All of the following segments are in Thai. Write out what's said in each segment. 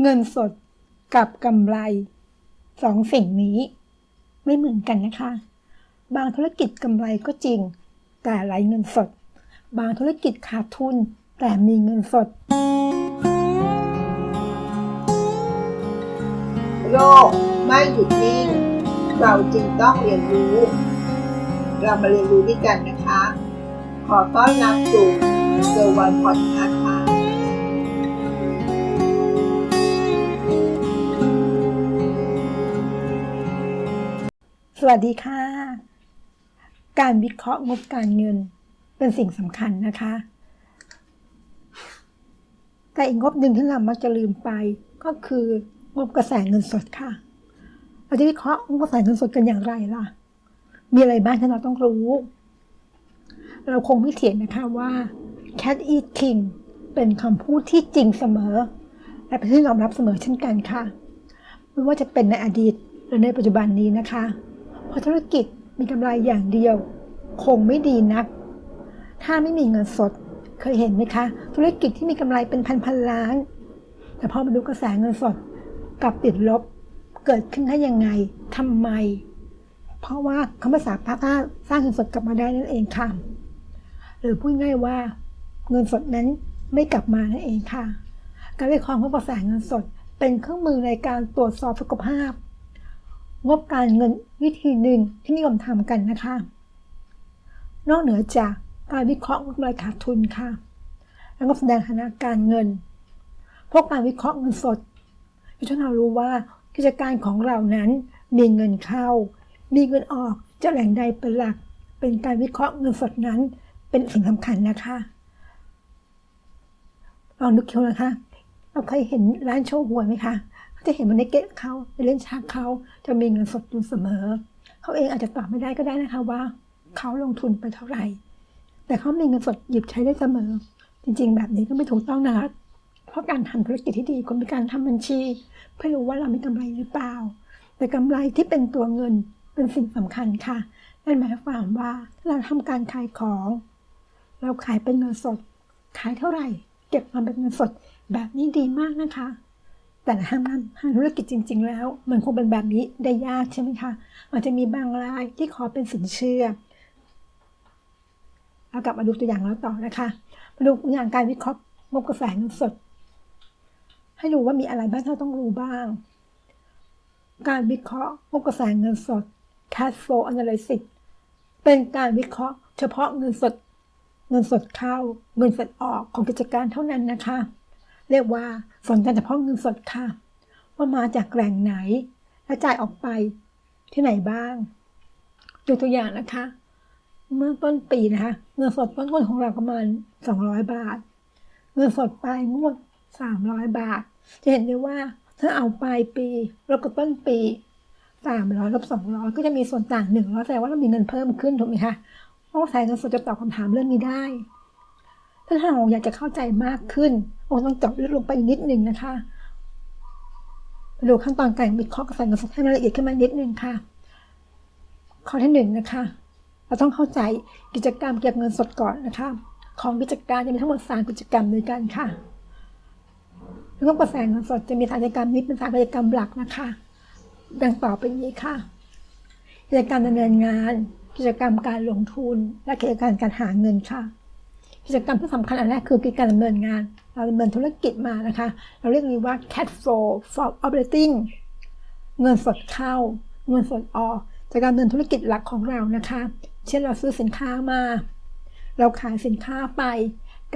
เงินสดกับกำไรสองสิ่งนี้ไม่เหมือนกันนะคะ บางธุรกิจกำไรก็จริง แต่ไร้เงินสด บางธุรกิจขาดทุน แต่มีเงินสดโลกไม่หยุดนิ่ง เราจรึงต้องเรียนรู้ เรามาเรียนรู้ด้วยกันนะคะ ขอต้อนรับสู่เซอร์วันพอดคาส์ วัสดีค่ะ การวิเคราะห์งบการเงินเป็นสิ่งสำคัญนะคะ แต่อีกงบหนึ่งที่เรามักจะลืมไปก็คืองบกระแสเงินสดค่ะ เราจะวิเคราะห์งบกระแสเงินสดกันอย่างไรล่ะ มีอะไรบ้างที่เราต้องรู้ เราคงไม่เถียงนะคะว่า cat eat king เป็นคำพูดที่จริงเสมอ และเป็นที่ยอมรับเสมอเช่นกันค่ะ ไม่ว่าจะเป็นในอดีตหรือในปัจจุบันนี้นะคะ ราะธุรกิจมีกำไรอย่างเดียว คงไม่ดีนัก ถ้าไม่มีเงินสดเคยเห็นไหมคะ ธุรกิจที่มีกำไรเป็นพันพันล้าน แต่พอมาดูกระแสเงินสดกลับติดลบเกิดขึ้นได้ยังไงทำไม เพราะว่าเขาไม่สามารถสร้างเงินสดกลับมาได้นั่นเองค่ะ หรือพูดง่ายว่าเงินสดนั้นไม่กลับมานั่นเองค่ะ การวิเคราะห์งกระแสเงินสดเป็นเครื่องมือในการตรวจสอบสุขภาพ งบการเงินวิธีหนึ่งที่นิยมทำกันนะคะ นอกเหนือจากการวิเคราะห์งบกำไรขาดทุนค่ะ แล้วก็แสดงฐานะการเงินพราะการวิเคราะห์เงินสดจะช่วยให้เรารู้ว่ากิจการของเรานั้นมีเงินเข้า มีเงินออกจะแหล่งใดเป็นหลัก เป็นการวิเคราะห์เงินสดนั้นเป็นสิ่งสำคัญนะคะลองนึกคิดนะคะเราเคยเห็นร้านโชว์หวยไหมคะ จะเห็นมันในเก็ตเขาในเล่นชักเขาจะมีเงินสดอยู่เสมอ เขาเองอาจจะตอบไม่ได้ก็ได้นะคะว่า เขาลงทุนไปเท่าไหร่ แต่เขามีเงินสดหยิบใช้ได้เสมอ จริง ๆ แบบนี้ก็ไม่ถูกต้องนะคะเพราะการทำธุรกิจที่ดีควรเป็นการทำบัญชี เพื่อรู้ว่าเรามีกำไรหรือเปล่า แต่กำไรที่เป็นตัวเงินเป็นสิ่งสำคัญค่ะนั่นหมายความว่าเราทำการขายของ เราขายเป็นเงินสด ขายเท่าไหร่ เก็บมาเป็นเงินสดแบบนี้ดีมากนะคะ แต่ทางนั้นทางธุรกิจจริง ๆ แล้ว มันคงเป็นแบบนี้ได้ยากใช่ไหมคะอาจจะมีบางรายที่ขอเป็นสินเชื่อเรากลับมาดูตัวอย่างแล้วต่อนะคะมาดูตัวอย่างการวิเคราะห์งบกระแสเงินสด ให้รู้ว่ามีอะไรบ้างที่เราต้องรู้บ้าง การวิเคราะห์งบกระแสเงินสด cash flow analysis เป็นการวิเคราะห์เฉพาะเงินสด เงินสดเข้า เงินสดออกของกิจการเท่านั้นนะคะ เรียกว่าสนใจเฉพาะเงินสดค่ะ ว่ามาจากแหล่งไหน และจ่ายออกไปที่ไหนบ้างยกตัวอย่างนะคะ เมื่อต้นปีนะคะ เงินสดต้นงวดของเราประมาณ 200 บาท เงินสดปลายงวด 300 บาท จะเห็นได้ว่าถ้าเอาปลายปีแล้วก็ต้นปี300ลบ200 ก็จะมีส่วนต่าง100แสดงว่าเรามีเงินเพิ่มขึ้นถูกไหมคะเพราะว่าสายเงินสดจะตอบคำถามเรื่องนี้ได้ ถ้าเราอยากจะเข้าใจมากขึ้นโอ้ต้องจาะลึกลงไปนิดนึงนะคะมาดูขั้นตอนการวิเคราะห์กระแสเงินสดให้มันละเอียดขึ้นมานิดนึงค่ะ ข้อที่หนึ่งนะคะ เราต้องเข้าใจกิจกรรมเก็บเงินสดก่อนนะคะ ของกิจการจะมีทั้งหมดสามกิจกรรมด้วยกันค่ะแล้วก็กระแสเงินสดจะมีสามกิจกรรมนี้เป็นสามกิจกรรมหลักนะคะ ดังต่อไปนี้ค่ะกิจกรรมดำเนินงาน กิจกรรมการลงทุน และกิจการการหาเงินค่ะ กิจกรรมที่สำคัญอันแรกคือกิจการดำเนินงาน เราดำเนินธุรกิจมานะคะ เราเรียกนี้ว่า cash flow for operating เงินสดเข้า เงินสดออกจากการดำเนินธุรกิจหลักของเรานะคะ เช่นเราซื้อสินค้ามา เราขายสินค้าไป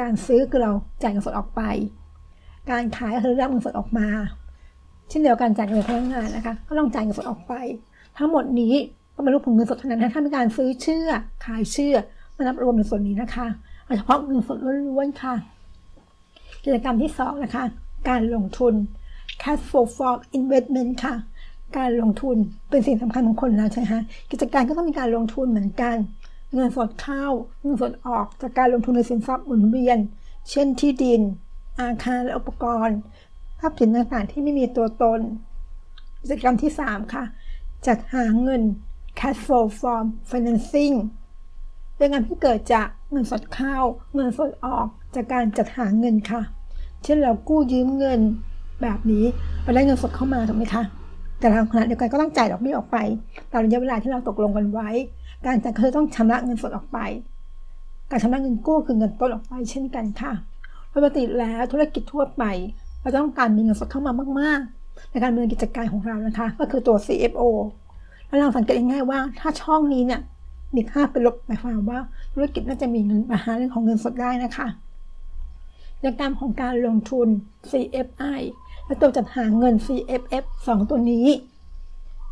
การซื้อคือเราจ่ายเงินสดออกไป การขายก็คือรับเงินสดออกมา เช่นเดียวกันจ่ายเงินพนักงานนะคะ ก็ต้องจ่ายเงินสดออกไป ทั้งหมดนี้ก็เป็นรูปของเงินสดเท่านั้นนะถ้ามีการซื้อเชื่อขายเชื่อมานับรวมในส่วนนี้นะคะ เอาเฉพาะเงินสดล้วนๆค่ะ กิจกรรมที่สองนะคะ การลงทุน cash flow from investment ค่ะ การลงทุนเป็นสิ่งสำคัญของคนแล้วใช่ไหมคะกิจการก็ต้องมีการลงทุนเหมือนกัน เงินสดเข้า เงินสดออกจากการลงทุนในสินทรัพย์หมุนเวียน เช่นที่ดิน อาคารและอุปกรณ์ทรัพย์สินต่างๆที่ไม่มีตัวตน กิจกรรมที่ 3 ค่ะ จัดหาเงิน cash flow from financing เป็นงานที่เกิดจากเงินสดเข้า เงินสดออกจากการจัดหาเงินค่ะ เช่นเรากู้ยืมเงินแบบนี้เราได้เงินสดเข้ามาถูกไหมคะแต่ทางขณะเดียวกันก็ต้องจ่ายดอกเบี้ยออกไป ตามระยะเวลาที่เราตกลงกันไว้ การจ่ายก็คือต้องชำระเงินสดออกไป การชำระเงินกู้คือเงินต้นออกไปเช่นกันค่ะปกติแล้วธุรกิจทั่วไป เราต้องการมีเงินสดเข้ามามาก ๆ ในการดำเนินกิจการของเรานะคะ ก็คือตัว CFO แล้วเราสังเกตง่ายๆว่าถ้าช่องนี้เนี่ย มีค่าเป็นลบหมายความว่าธุรกิจน่าจะมีเงินมาหาเรื่องของเงินสดได้นะคะกิจกรรมของการลงทุน CFI และตัวจัดหาเงิน CFF สองตัวนี้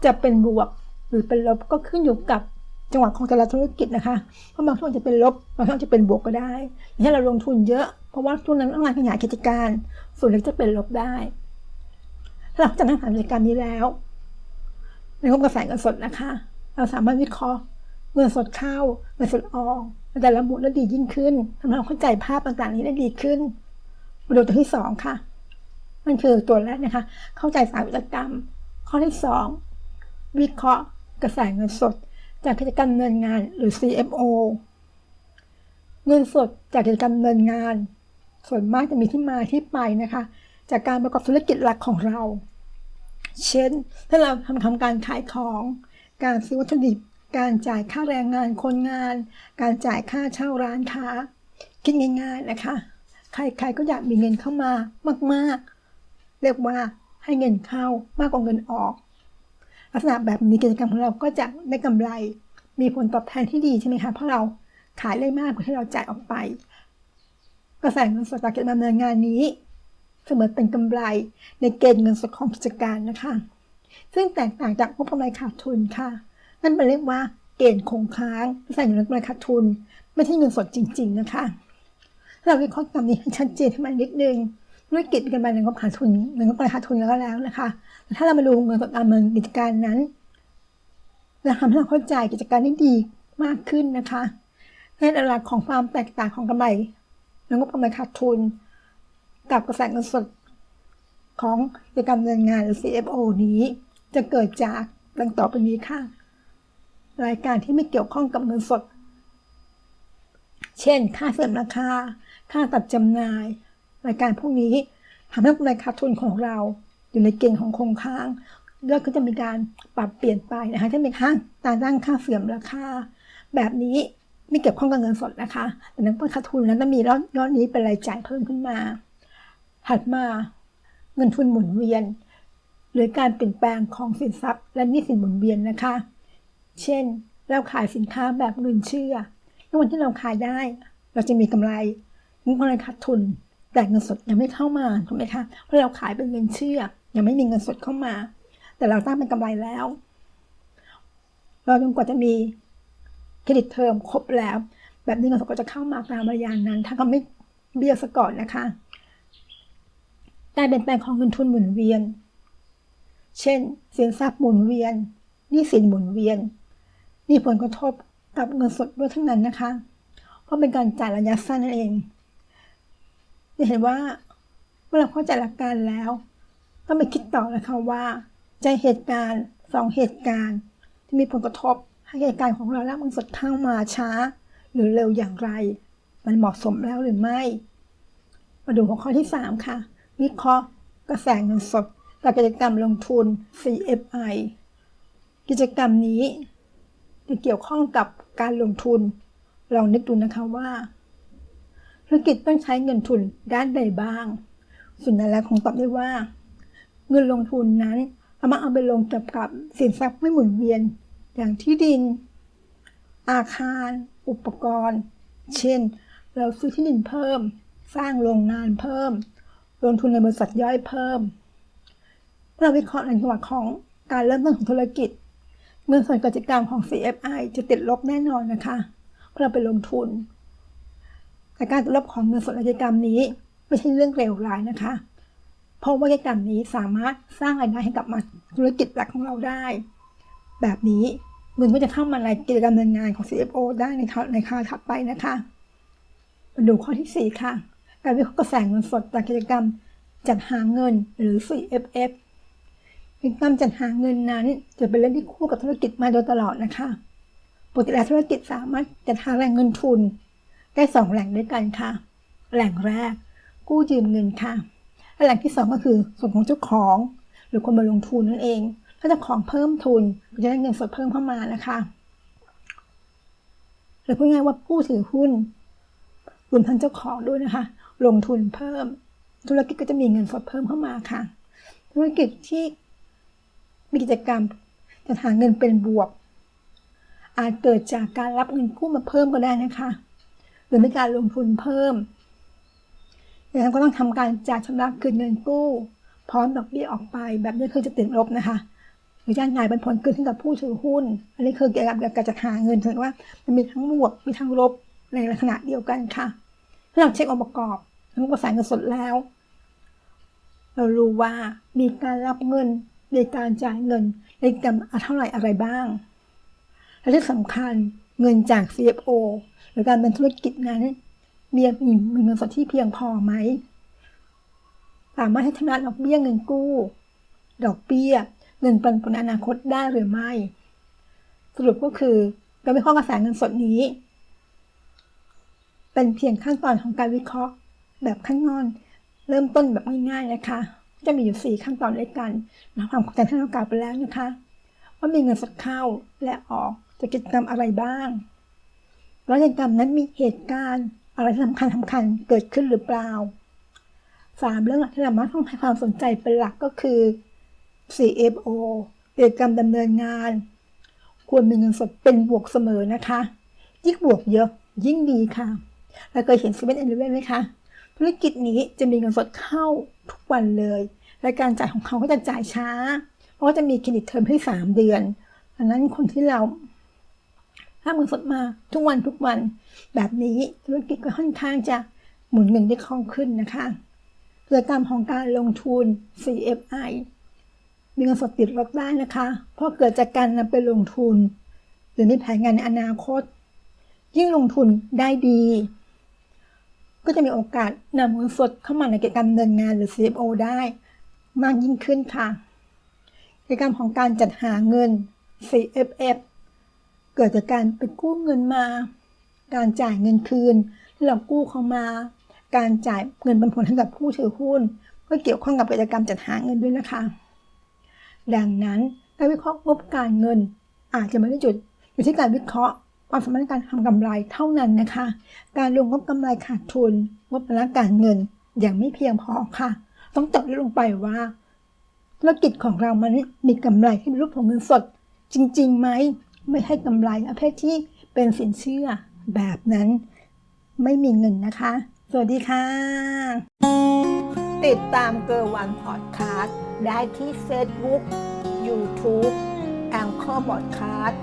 จะเป็นบวกหรือเป็นลบก็ขึ้นอยู่กับจังหวะของแต่ละธุรกิจนะคะ เพราะบางช่วงจะเป็นลบบางช่วงจะเป็นบวกก็ได้อย่างเช่นเราลงทุนเยอะเพราะว่าทุนนั้นต้องการขยายกิจการ ส่วนเล็กจะเป็นลบได้ถ้าเราจะนั่งทำกิจการนี้แล้ว ในงบกระแสเงินสดนะคะ เราสามารถวิเคราะห์ เงินสดเข้าเงินสดออกแต่ละหมุดได้วดียิ่งขึ้นทำให้เราเข้าใจภาพต่างๆนี้ได้ดีขึ้นมาดูตัวที่สองค่ะ มันคือตัวแรกนะคะ เข้าใจสายวิจกรรม ข้อที่สองวิเคราะห์กระแสเงินสด จากกิจกรรมเนินงานหรือ CFO เงินสดจากกิจกรรมเนินงาน ส่วนมากจะมีที่มาที่ไปนะคะ จากการประกอบธุรกิจหลักของเรา เช่น ถ้าเราทำทำการขายของ การซื้อวัตถุดิบ การจ่ายค่าแรงงานคนงาน การจ่ายค่าเช่าร้านค้า คิดง่ายๆนะคะ ใครๆก็อยากมีเงินเข้ามามากๆ เรียกว่าให้เงินเข้ามากกว่าเงินออก ลักษณะแบบนี้กิจกรรมของเราก็จะได้กำไร มีผลตอบแทนที่ดีใช่ไหมคะ เพราะเราขายได้มากกว่าที่เราจ่ายออกไป กระแสเงินสดจากการดำเนินงานนี้เสมือนเป็นกำไรในเกณฑ์เงินสดของกิจการนะคะ ซึ่งแตกต่างจากงบกำไรขาดทุนค่ะ นั่นเป็นเรียกว่าเกณฑ์คงค้างใส่เงินกำไรขาดทุน ไม่ใช่เงินสดจริง ๆ นะคะ เราวิเคราะห์คำนี้ให้ชัดเจนให้มันนิดนึงธุรกิจกันไปในงบขาดทุนในงบกำไรขาดทุนแล้วก็แล้วนะคะแต่ถ้าเรามาดูเงินสดการเงินกิจการนั้นจะทำให้เราเข้าใจกิจการได้ดีมากขึ้นนะคะในหลักของความแตกต่างของกำไรในงบกำไรขาดทุน กับกระแสเงินสดของกิจกรรมเนินงานหรือ CFO นี้ จะเกิดจากดังต่อไปนี้ค่ะ รายการที่ไม่เกี่ยวข้องกับเงินสด เช่น ค่าเสื่อมราคา ค่าตัดจำหน่าย รายการพวกนี้ทำให้กำไรขาดทุนของเราอยู่ในเกณฑ์ของคงค้างแล้วก็จะมีการปรับเปลี่ยนไปนะคะจะมีค่าตารตั้งค่าเสื่อมราคา แบบนี้ไม่เกี่ยวข้องกับเงินสดนะคะ แต่นักขาดทุนนั้นจะมียอดยอดนี้เป็นรายจ่ายเพิ่มขึ้นมา ถัดมาเงินทุนหมุนเวียน หรือการเปลี่ยนแปลงของสินทรัพย์ และหนี้สินหมุนเวียนนะคะ เช่น เราขายสินค้าแบบเงินเชื่อในวันที่เราขายได้ เราจะมีกำไรมีกำไรขาดทุน แต่เงินสดยังไม่เข้ามาถูกไหมคะเพราะเราขายเป็นเงินเชื่อ ยังไม่มีเงินสดเข้ามา แต่เราตั้งเป็นกำไรแล้ว เราจนกว่าจะมีเครดิตเทอมครบแล้ว แบบนี้เงินสดก็จะเข้ามาตามระยะนั้น ถ้าเขาไม่เบี้ยวซะก่อนนะคะการเปลี่ยนแปลงของเงินทุนหมุนเวียน เช่น สินทรัพย์หมุนเวียนหนี้สินหมุนเวียน มีผลกระทบกับเงินสดด้วยทั้งนั้นนะคะ เพราะเป็นการจ่ายระยะสั้นนั่นเองจะเห็นว่าเมื่อเราเข้าใจหลักการแล้วต้องไปคิดต่อนะคะว่าใจเหตุการณ์สองเหตุการณ์ ที่มีผลกระทบให้เหตุการณ์ของเราและเงินสดเข้ามาช้า หรือเร็วอย่างไร มันเหมาะสมแล้วหรือไม่ มาดูหัวข้อที่ 3 ค่ะ วิเคราะห์กระแสเงินสดจากกิจกรรมลงทุน CFI กิจกรรมนี้ จะเกี่ยวข้องกับการลงทุน ลองนึกดูนะคะว่าธุรกิจต้องใช้เงินทุนด้านใดบ้างส่วนนั้นแล้วคงตอบได้ว่า เงินลงทุนนั้นเรามาเอาไปลงกับกับสินทรัพย์ไม่หมุนเวียน อย่างที่ดิน อาคาร อุปกรณ์ เช่น เราซื้อที่ดินเพิ่ม สร้างโรงงานเพิ่ม ลงทุนในบริษัทย่อยเพิ่มเมื่อเราวิเคราะห์ในจังหวะของการเริ่มต้นของธุรกิจ เงินส่วนกิจกรรมของ CFI จะติดลบแน่นอนนะคะเพราะเราไปลงทุน แต่การติดลบของเงินสดในกิจกรรมนี้ ไม่ใช่เรื่องเลวร้ายนะคะ เพราะว่ากิจกรรมนี้สามารถสร้างรายได้ให้กับมาธุรกิจหลักของเราได้ แบบนี้เงินก็จะเข้ามาในกิจกรรมดำเนินงานของ CFO ได้ในคาวในคราวถัดไปนะคะมาดูข้อที่ 4 ค่ะ การวิเคราะห์กระแสเงินสดจากกิจกรรมจัดหาเงินหรือ CFF กิจกรรจัดหาเงินนั้นจะเป็นเรื่องที่คู่กับธุรกิจมาโดยตลอดนะคะปกติแล้วธุรกิจสามารถจัดหาแหล่งเงินทุน ได้สองแหล่งด้วยกันค่ะ แหล่งแรก กู้ยืมเงินค่ะและแหล่งที่สองก็คือส่วนของเจ้าของ หรือคนมาลงทุนนั่นเอง ถ้าเจ้าของเพิ่มทุนก็จะได้เงินสดเพิ่มเข้ามานะคะหรือพูดง่ายว่าผู้ถือหุ้นรวมทั้งเจ้าของด้วยนะคะ ลงทุนเพิ่ม ธุรกิจก็จะมีเงินสดเพิ่มเข้ามาค่ะ ธุรกิจที่ มีกิจกรรมจะหาเงินเป็นบวก อาจเกิดจากการรับเงินกู้มาเพิ่มก็ได้นะคะ หรือมีการลงทุนเพิ่มดังนั้นก็ต้องทำการจ่ายชำระคืนเงินกู้ พร้อมดอกเบี้ยออกไปแบบนี้คือจะติดลบนะคะหรือจ่ายเป็นผลคืนให้กับผู้ถือหุ้น อันนี้คือเกี่ยวกับการจัดหาเงินถึงว่ามันมีทั้งบวกมีทั้งลบในลักษณะเดียวกันค่ะถ้าเราเช็คองค์ประกอบทั้งกระแสเงินสดแล้ว เรารู้ว่ามีการรับเงิน มีการจ่ายเงินในกำเท่าไหร่อะไรบ้าง และที่สำคัญเงินจาก CFO หรือการเป็นธุรกิจนั้นมีมีเงินสดที่เพียงพอไหมสามารถให้ชำระดอกเบี้ยเงินกู้ ดอกเบี้ย เงินปันผลอนาคตได้หรือไม่ สรุปก็คือการวิเคราะห์กระแสเงินสดนี้ เป็นเพียงขั้นตอนของการวิเคราะห์ แบบขั้นตอน เริ่มต้นแบบง่ายๆนะคะ จะมีอยู่ 4 ขั้นตอนด้วยกันนะความเข้าใจที่เรากล่าวไปแล้วนะคะ ว่ามีเงินสดเข้าและออกจากกิจกรรมอะไรบ้าง แล้วกิจกรรมนั้นมีเหตุการณ์อะไรที่สำคัญสำคัญเกิดขึ้นหรือเปล่าสามเรื่องหลักที่เราต้องให้ความสนใจเป็นหลักก็คือ CFO กิจกรรมดำเนินงาน ควรมีเงินสดเป็นบวกเสมอนะคะ ยิ่งบวกเยอะยิ่งดีค่ะ เราเคยเห็นซีเว่นเอเลเวนไหมคะ ธุรกิจนี้จะมีเงินสดเข้าทุกวันเลย และการจ่ายของเขาก็จะจ่ายช้า เพราะว่าจะมีเครดิตเทอมให้สามเดือนดังนั้นคนที่เราถ้าเงินสดมาทุกวันทุกวัน แบบนี้ธุรกิจก็ค่อนข้างจะหมุนเงินได้คล่องขึ้นนะคะกิจกรรมของการลงทุน CFI มีเงินสดติดลบได้นะคะ เพราะเกิดจากการนำไปลงทุน หรือมีแผนงานในอนาคต ยิ่งลงทุนได้ดี ก็จะมีโอกาสนำเงินสดเข้ามาในกิจกรรมดำเนินงานหรือ CFO ได้มากยิ่งขึ้นค่ะกิจกรรมของการจัดหาเงิน CFF เกิดจากการไปกู้เงินมา การจ่ายเงินคืนที่เรากู้เข้ามา การจ่ายเงินปันผลให้กับผู้ถือหุ้น ก็เกี่ยวข้องกับกิจกรรมจัดหาเงินด้วยนะคะ ดังนั้นการวิเคราะห์งบการเงินอาจจะไม่ได้จุดอยู่ที่การวิเคราะห์ ความสามารถในการทำกำไรเท่านั้นนะคะ การลงงบกำไรขาดทุน งบพนักการเงินอย่างไม่เพียงพอค่ะ ต้องจาะลึกลงไปว่าธุรกิจของเรามันมีกำไรที่เป็นรูปของเงินสด จริงๆไหมไม่ให้กำไรประเภทที่เป็นสินเชื่อแบบนั้นไม่มีเงินนะคะ สวัสดีค่ะ ติดตามเกอร์วันพอดคาสต์ได้ที่ Facebook YouTube แองเกอร์บอดคาสต์